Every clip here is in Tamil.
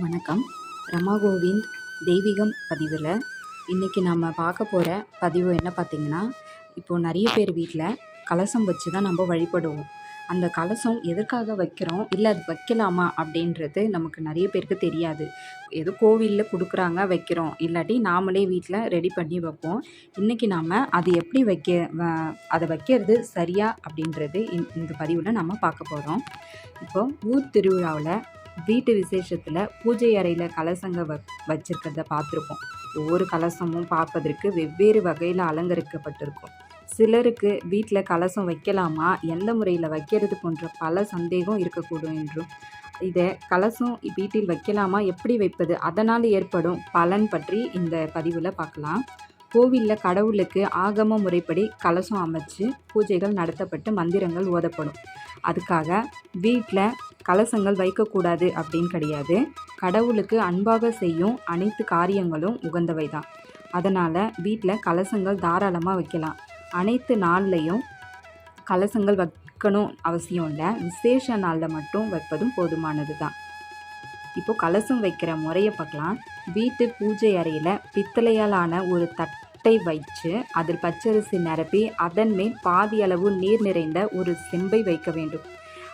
வணக்கம். ரமா கோவிந்த் தெய்வீகம் பதிவில். இன்றைக்கி நம்ம பார்க்க போகிற பதிவு என்ன பார்த்திங்கன்னா இப்போது நிறைய பேர் வீட்டில் கலசம் வச்சு தான் நம்ம வழிபடுவோம். அந்த கலசம் எதற்காக வைக்கிறோம்? இல்லை அது வைக்கலாமா அப்படின்றது நமக்கு நிறைய பேருக்கு தெரியாது. ஏதோ கோவிலில் கொடுக்குறாங்க வைக்கிறோம். இல்லாட்டி நாமளே வீட்டில் ரெடி பண்ணி வைப்போம். இன்றைக்கி நாம் அது எப்படி வைக்க வ- அதை வைக்கிறது சரியா அப்படின்றது இந்த- இந்த பதிவில் நம்ம பார்க்க போகிறோம் இப்போ ஊர் திருவிழாவில் வீட்டு விசேஷத்தில் பூஜை அறையில் கலசங்க வ வச்சுருக்கிறத பார்த்துருப்போம். ஒவ்வொரு கலசமும் பார்ப்பதற்கு வெவ்வேறு வகையில் அலங்கரிக்கப்பட்டிருக்கும். சிலருக்கு வீட்டில் கலசம் வைக்கலாமா எந்த முறையில் வைக்கிறது போன்ற பல சந்தேகம் இருக்கக்கூடும் என்றும் இதை கலசம் வீட்டில் வைக்கலாமா எப்படி வைப்பது அதனால் ஏற்படும் பலன் பற்றி இந்த பதிவில் பார்க்கலாம். கோவிலில் கடவுளுக்கு ஆகம முறைப்படி கலசம் அமைச்சு பூஜைகள் நடத்தப்பட்டு மந்திரங்கள் ஓதப்படும். அதுக்காக வீட்டில் கலசங்கள் வைக்கக்கூடாது அப்படின்னு கிடையாது. கடவுளுக்கு அன்பாக செய்யும் அனைத்து காரியங்களும் உகந்தவை தான் அதனால் வீட்டில் கலசங்கள் தாராளமாக வைக்கலாம். அனைத்து நாள்லையும் கலசங்கள் வைக்கணும் அவசியம் இல்லை. விசேஷ நாளில் மட்டும் வைப்பதும் போதுமானது தான் இப்போது கலசம் வைக்கிற முறையை பார்க்கலாம். வீட்டு பூஜை அறையில் பித்தளையால் ஆன ஒரு தட்டை வச்சு அதில் பச்சரிசி நிரப்பி அதன் மேல் பாதி அளவு நீர் நிறைந்த ஒரு செம்பை வைக்க வேண்டும்.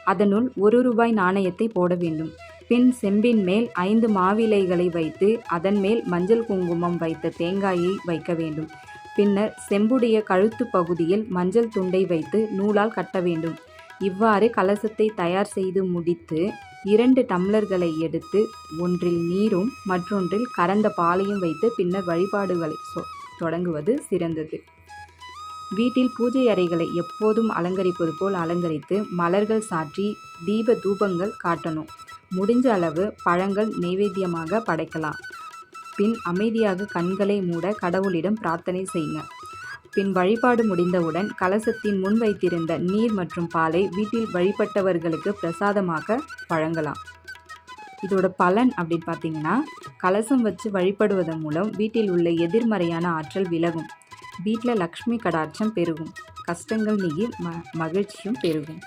அதனுள் ஒரு ரூபாய் நாணயத்தை போட வேண்டும். பின் செம்பின் மேல் ஐந்து மாவிலைகளை வைத்து அதன் மேல் மஞ்சள் குங்குமம் வைத்த தேங்காயை வைக்க வேண்டும். பின்னர் செம்புடைய கழுத்து பகுதியில் மஞ்சள் துண்டை வைத்து நூலால் கட்ட வேண்டும். இவ்வாறு கலசத்தை தயார் செய்து முடித்து இரண்டு டம்ளர்களை எடுத்து ஒன்றில் நீரும் மற்றொன்றில் கறந்த பாலையும் வைத்து பின்னர் வழிபாடுகளை சொ- தொடங்குவது சிறந்தது. வீட்டில் பூஜை அறைகளை எப்போதும் அலங்கரிப்பது போல் அலங்கரித்து மலர்கள் சாற்றி தீப தூபங்கள் காட்டணும். முடிஞ்ச அளவு பழங்கள் நைவேத்தியமாக படைக்கலாம். பின் அமைதியாக கண்களை மூட கடவுளிடம் பிரார்த்தனை செய்யுங்க. பின் வழிபாடு முடிந்தவுடன் கலசத்தின் முன் வைத்திருந்த நீர் மற்றும் பாலை வீட்டில் வழிபட்டவர்களுக்கு பிரசாதமாக வழங்கலாம். இதோட பலன் அப்படின்னு பார்த்தீங்கன்னா கலசம் வச்சு வழிபடுவதன் மூலம் வீட்டில் உள்ள எதிர்மறையான ஆற்றல் விலகும். வீட்டில் லக்ஷ்மி கடாட்சம் பெருகும். கஷ்டங்கள் நீங்கி ம மகிழ்ச்சியும் பெருகும்.